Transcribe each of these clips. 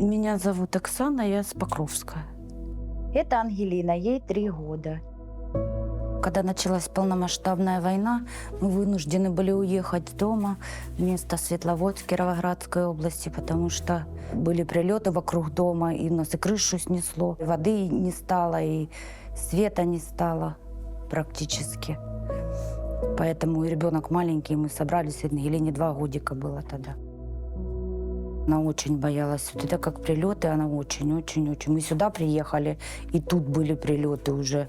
Меня зовут Оксана, я с Покровска. Это Ангелина, ей три года. Когда началась полномасштабная война, мы вынуждены были уехать дома в место Светловодск Кировоградской области, потому что были прилеты вокруг дома, и у нас и крышу снесло, и воды не стало, и света не стало практически. Поэтому и ребенок маленький, мы собрались, Ангелине два годика было тогда. Она очень боялась. Вот это как прилеты, она очень-очень-очень. Мы сюда приехали, и тут были прилеты уже.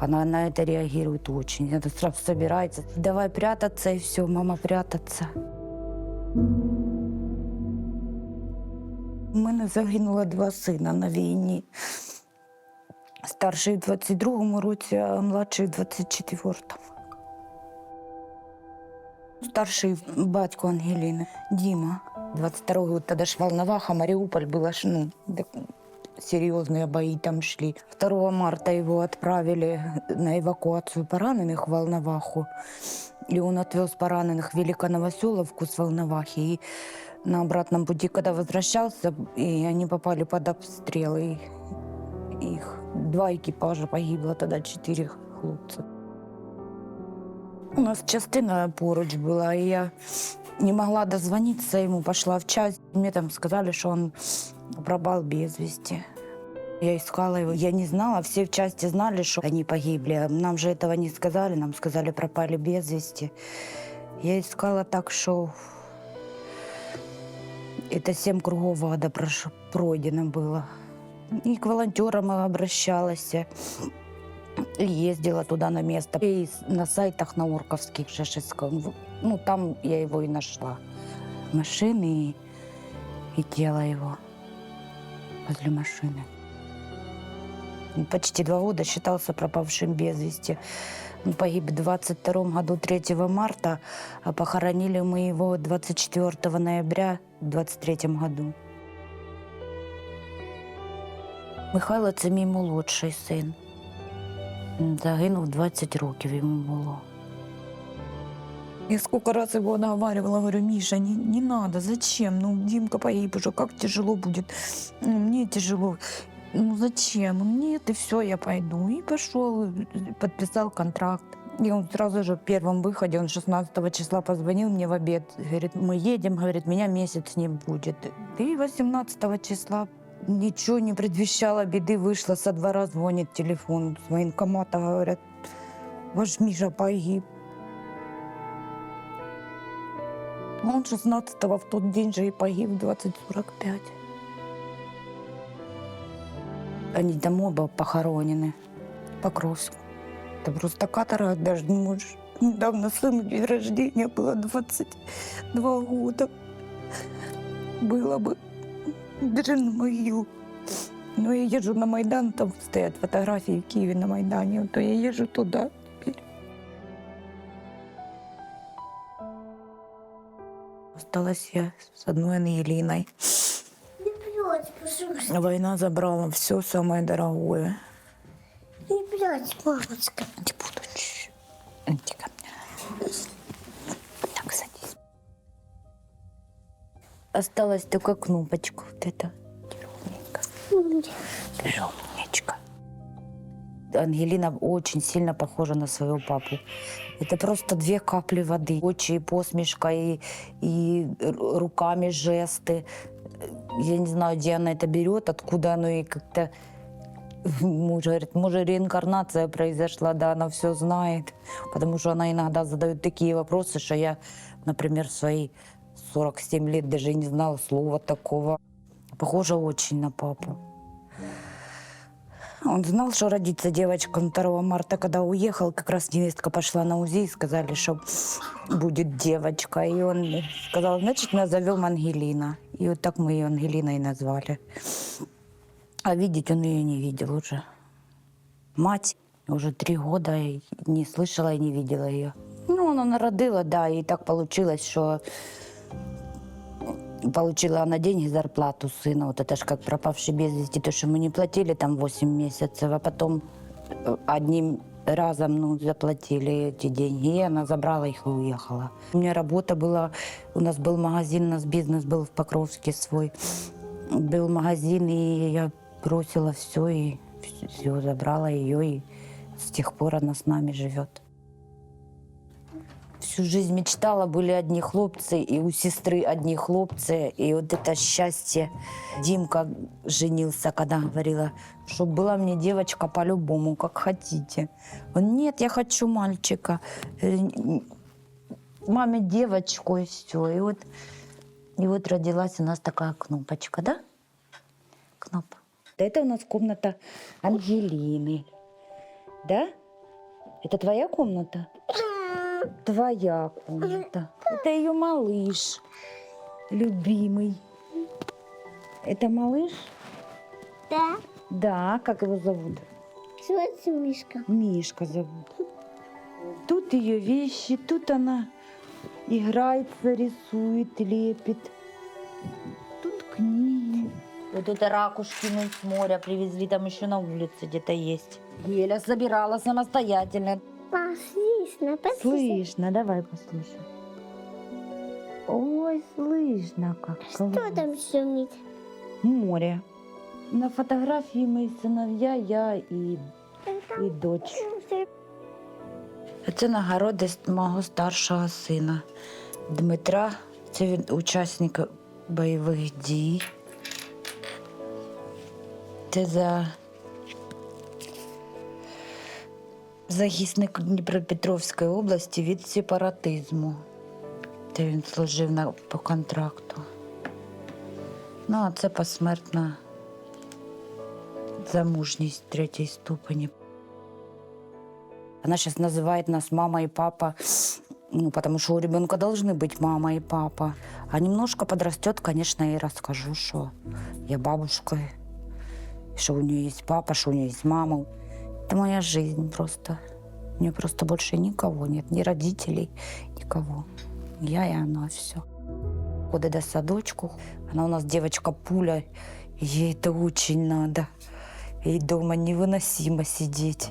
Она на это реагирует очень. Это сразу собирается. Давай прятаться, и все, мама, прятаться. У мене загинуло два сина на війні. Старший в 22-му році, а младший в 24-му. Старший батько Ангелины, Дима. 22 год, тогда ж Волноваха, Мариуполь было, ж, ну, так серьезные бои там шли. 2 марта его отправили на эвакуацию пораненых в Волноваху. И он отвез пораненых в Великоновоселовку с Волновахи. И на обратном пути, когда возвращался, и они попали под обстрел. И их два экипажа погибло тогда, четыре хлопца. У нас частина поруч була, і я не могла дозвониться ему, пошла в часть. Мне там сказали, что он пропал без вести. Я искала его, я не знала, все в части знали, что они погибли. Нам же этого не сказали, нам сказали, пропали без вести. Я искала так, что это семь кругов ада пройдено было. И к волонтерам обращалась. И ездила туда на место. И на сайтах на Орковских же ж искала. Ну, Ну, там я его и нашла. Машины и, и тело его возле машины. Он Почти два года считался пропавшим без вести. Он погиб в 22 году 3 марта, а похоронили мы его 24 ноября в 23 году. Михайло це мій молодший син. Він Загинув 20 років йому було. Я сколько раз его наговаривала, говорю, Миша, не, не надо, зачем? Ну, Димка погиб уже, как тяжело будет. Ну, мне тяжело. Ну, зачем? Ну, Нет, и все, я пойду. И пошел, подписал контракт. И он сразу же в первом выходе, он 16 числа позвонил мне в обед. Говорит, мы едем, говорит, меня месяц не будет. И 18 числа ничего не предвещало беды, вышла со двора, звонит телефон с военкомата, говорят, ваш Миша погиб. Он 16-го в тот день же и погиб в 2045. Они там оба похоронены. Покровску. Это просто каторга, даже не можешь. Недавно сыну день рождения было 22 года. Было бы даже на могилу. Но я езжу на Майдан, там стоят фотографии в Киеве на Майдане, то я езжу туда. Осталась я с одной Ангелиной. Блядь, пожалуйста. Война забрала все самое дорогое. Не блядь, мамочка. Не буду. Чш. Осталась только кнопочка вот эта. Ты умничка. Ангелина очень сильно похожа на своего папу. Это просто две капли воды. Очи, и посмешка, и, и руками жесты. Я не знаю, где она это берет, откуда оно и как-то... Муж говорит, может, реинкарнация произошла, да, она все знает. Потому что она иногда задает такие вопросы, что я, например, свои 47 лет даже не знала слова такого. Похожа очень на папу. Он знал, что родится девочка 2 марта, когда уехал, как раз невестка пошла на УЗИ и сказали, что будет девочка. И он сказал, значит, назовем Ангелина. И вот так мы ее Ангелиной назвали. А видеть он ее не видел уже. Мать уже три года не слышала и не видела ее. Ну, она народила, да, и так получилось, что получила она деньги, зарплату сына. Вот это ж как пропавший без вести, то, что мы не платили там 8 месяцев, а потом э, одним разом ну, заплатили эти деньги, и она забрала их и уехала. У меня работа была, у нас был магазин, у нас бизнес был в Покровске свой. Был магазин, и я бросила все, и все, забрала ее, и с тех пор она с нами живет. Всю жизнь мечтала, были одни хлопцы, и у сестры одни хлопцы, и вот это счастье. Димка женился, когда говорила, чтобы была мне девочка по-любому, как хотите. Он, нет, я хочу мальчика. Э, Маме девочку, и все. И вот, и вот родилась у нас такая кнопочка, да? Кнопка. Это у нас комната Ангелины. Да? Это твоя комната? Твоя комната. Это ее малыш, любимый. Это малыш? Да. Да, как его зовут? Смотри, Мишка. Мишка зовут. Тут ее вещи, тут она играется, рисует, лепит. Тут книги. Вот это ракушки ну, с моря привезли, там еще на улице где-то есть. Еля собирала самостоятельно. Послушно, послушно. Слышно, давай послушаем. Ой, слышно как. Что там шумит? Море. На фотографии мои сыновья, я и, і дочь. Це нагороди з мого старшого сина Дмитра. Це він учасник бойових дій. Це за захисник Дніпропетровської області від сепаратизму. Це він служив на, по контракту. Ну, а це посмертна замужність третьей ступени. Она сейчас называет нас мама и папа, ну, потому что у ребенка должны быть мама и папа. А немножко подрастет, конечно, я ей расскажу, что я бабушка, что у нее есть папа, что у нее есть мама. Это моя жизнь просто. У нее просто больше никого нет, ни родителей, никого. Я и она, все. Ходит до садочку. Она у нас девочка пуля, ей это очень надо. Ей дома невыносимо сидеть.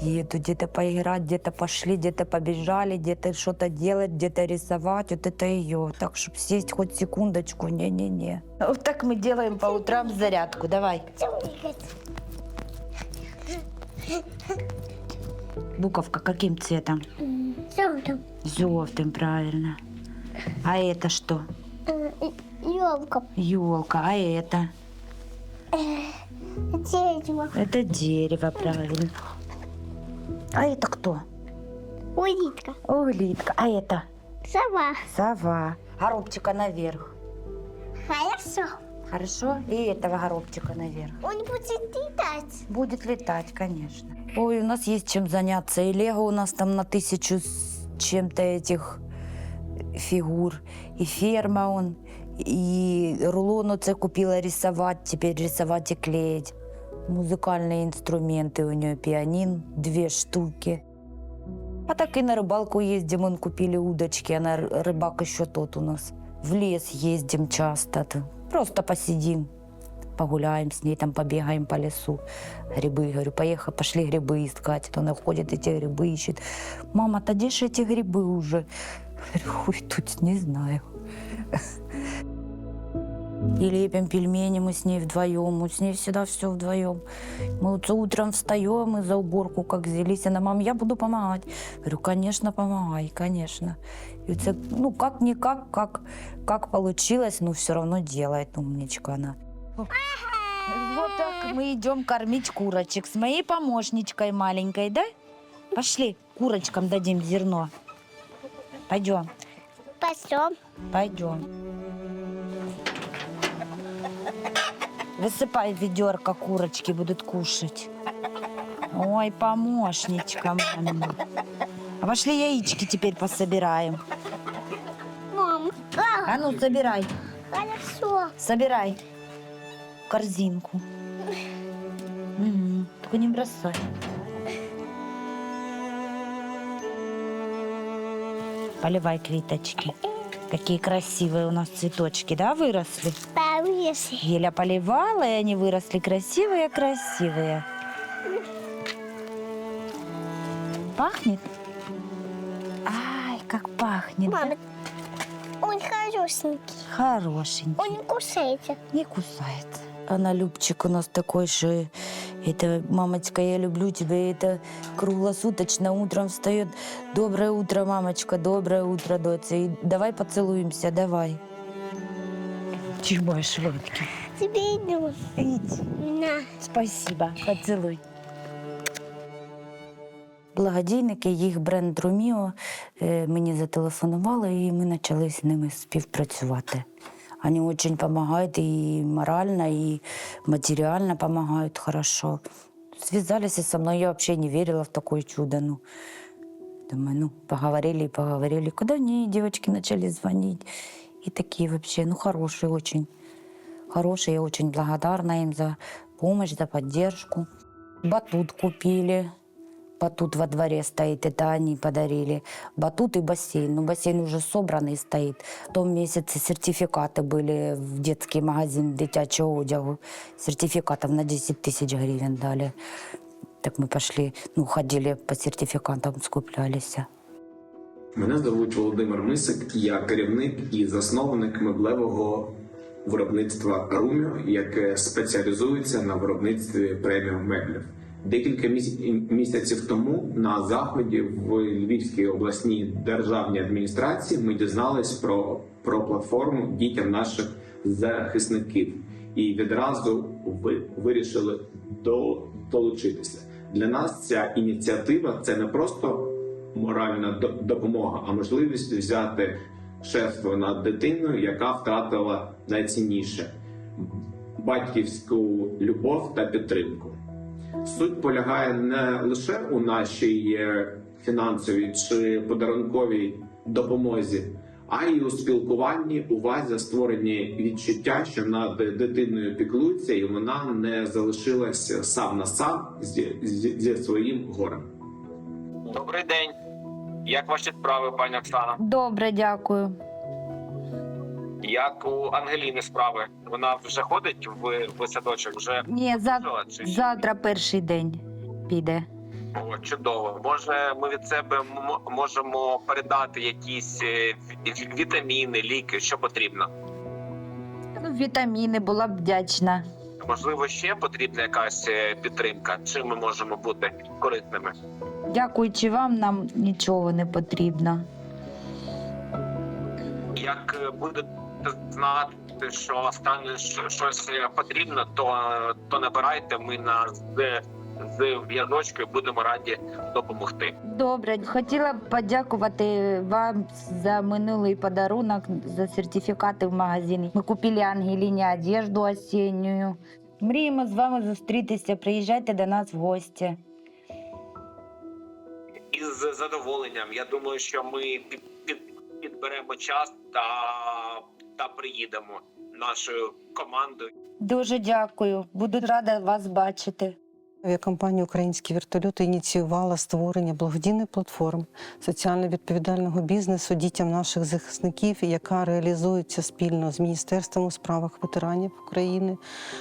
Еду где-то поиграть, где-то пошли, где-то побежали, где-то что-то делать, где-то рисовать. Вот это ее. Так, чтобы сесть хоть секундочку, не-не-не. Вот так мы делаем по утрам зарядку. Давай. Буковка каким цветом? Там? Желтым, правильно. А это что? Елка. Елка. А это? Дерево. Это дерево, правильно. А это кто? Улитка. Улитка. А это? Сова. Сова. Горобчика наверх. Хорошо. Хорошо? И этого горобчика наверх. Он будет летать. Будет летать, конечно. Ой, у нас есть чем заняться. И Лего у нас там на тысячу с чем-то этих фигур. И ферма он. И рулон оце купила рисовать, теперь рисовать и клеить. Музыкальные инструменты у нее, пианин, две штуки. А так и на рыбалку ездим, он купили удочки, она р- рыбак еще тот у нас. В лес ездим часто, т- просто посидим, погуляем с ней, там побегаем по лесу. Грибы, говорю, поехали, пошли грибы искать. То она ходит, эти грибы ищет. Мама, та где же эти грибы уже? Говорю, ой, тут не знаю. И лепим пельмени мы с ней вдвоем, мы с ней всегда все вдвоем. Мы вот утром встаем и за уборку как взялись. Она, мам, я буду помогать. Говорю, конечно, помогай, конечно. И це, ну, как-никак, как, как получилось, но все равно делает, умничка она. Вот так мы идем кормить курочек с моей помощничкой маленькой, да? Пошли, курочкам дадим зерно. Пойдем, Пошел. пойдем. Высыпай в ведерко, курочки будут кушать. Ой, помощничка мамина. А пошли яички теперь пособираем. Мам. А, ну, собирай, хорошо. собирай в корзинку. Мгм, Только не бросай. Поливай квиточки. Какие красивые у нас цветочки, да, выросли? Повеси. Еля поливала, и они выросли красивые-красивые. пахнет? Ай, как пахнет. да? Мама, он хорошенький. Хорошенький. Он не кусается. Не кусает. Она Любчик у нас такой же. Это, мамочка, я люблю тебя. Это круглосуточно утром встает. Доброе утро, мамочка, доброе утро, доча. И давай поцелуемся, давай. Чего шелудки? Тебе иду. Иди. На. Спасибо. Поцелуй. Благодійники, їх бренд Руміо е, мені зателефонували, і ми почали з ними співпрацювати. Вони дуже допомагають і морально, і матеріально допомагають хорошо. Связались со мной, я вообще не верила в такое чудо. Ну, думаю, ну, поговорили и поговорили. Куда мне девочки начали звонить И такие вообще, ну, хорошие очень. Хорошие, я очень благодарна им за помощь, за поддержку. Батут купили. Батут во дворе стоит, это они подарили. Батут и бассейн. Ну, бассейн уже собранный стоит. В том месяце сертификаты были в детский магазин дитячего одягу. Сертификатов на 10 тысяч гривен дали. Так мы пошли, ну, ходили по сертификатам, скуплялись. Мене звуть Володимир Мисик, я керівник і засновник меблевого виробництва Руміо, яке спеціалізується на виробництві преміум меблів. Декілька міс- місяців тому на заході в Львівській обласній державній адміністрації ми дізнались про, про платформу дітям наших захисників і відразу ви вирішили долучитися. Для нас ця ініціатива це не просто моральна допомога, а можливість взяти шефство над дитиною, яка втратила найцінніше батьківську любов та підтримку. Суть полягає не лише у нашій е, фінансовій чи подарунковій допомозі, а й у спілкуванні, увазі, створенні відчуття, що над дитиною піклуються, і вона не залишилася сам на сам зі, зі, зі своїм горем. Добрий день. Як ваші справи, пані Оксана? Добре, дякую. Як у Ангеліни справи? Вона вже ходить в, в садочок? Вже Ні, зав... ходила чи завтра перший день піде. О, чудово. Може, ми від себе м- можемо передати якісь е, ві- вітаміни, ліки, що потрібно. Ну, Вітаміни була б вдячна. Можливо, ще потрібна якась е, підтримка. Чим ми можемо бути корисними? Дякуючи вам, нам нічого не потрібно. Як е, будете знати, що стане щось е, потрібно, то, то набирайте. Ми на з, з в'язочкою будемо раді допомогти. Добре, хотіла б подякувати вам за минулий подарунок за сертифікати в магазині. Ми купили Ангеліні одежду осінню. Мріємо з вами зустрітися. Приїжджайте до нас в гості. Із задоволенням. Я думаю, що ми під, під, підберемо час та, та приїдемо нашою командою. Дуже дякую. Буду рада вас бачити. Авіакомпанія Українські вертольоти ініціювала створення благодійних платформ соціально відповідального бізнесу дітям наших захисників, яка реалізується спільно з Міністерством у справах ветеранів України,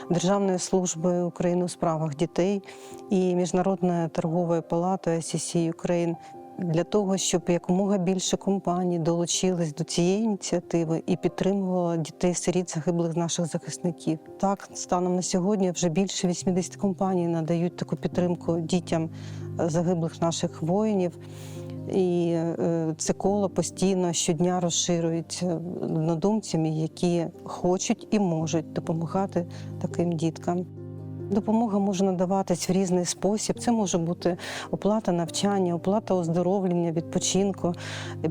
Державною службою України у справах дітей і Міжнародною торговою палатою ICC Ukraine для того, щоб якомога більше компаній долучились до цієї ініціативи і підтримувала дітей-сиріт загиблих наших захисників. Так, станом на сьогодні вже більше 80 компаній надають таку підтримку дітям е, загиблих наших воїнів. І е, це коло постійно щодня розширюється однодумцями, які хочуть і можуть допомагати таким діткам. Допомога може надаватись в різний спосіб. Це може бути оплата навчання, оплата оздоровлення, відпочинку,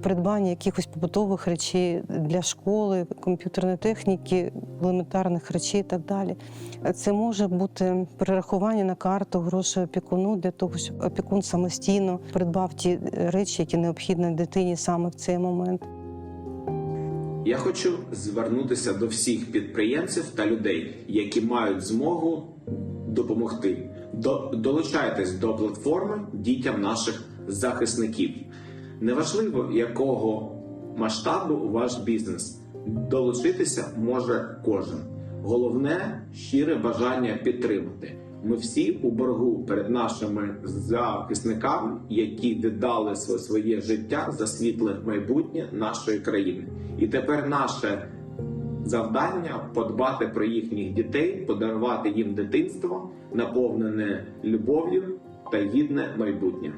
придбання якихось побутових речей для школи, комп'ютерної техніки, елементарних речей і так далі. Це може бути перерахування на карту грошей опікуну для того, щоб опікун самостійно придбав ті речі, які необхідні дитині саме в цей момент. Я хочу звернутися до всіх підприємців та людей, які мають змогу допомогти. До, долучайтесь до платформи дітям наших захисників. Неважливо, якого масштабу ваш бізнес. Долучитися може кожен. Головне щире бажання підтримати. Ми всі у боргу перед нашими захисниками, які віддали своє- своє життя за світле майбутнє нашої країни. І тепер наше завдання подбати про їхніх дітей, подарувати їм дитинство, наповнене любов'ю та гідне майбутнє.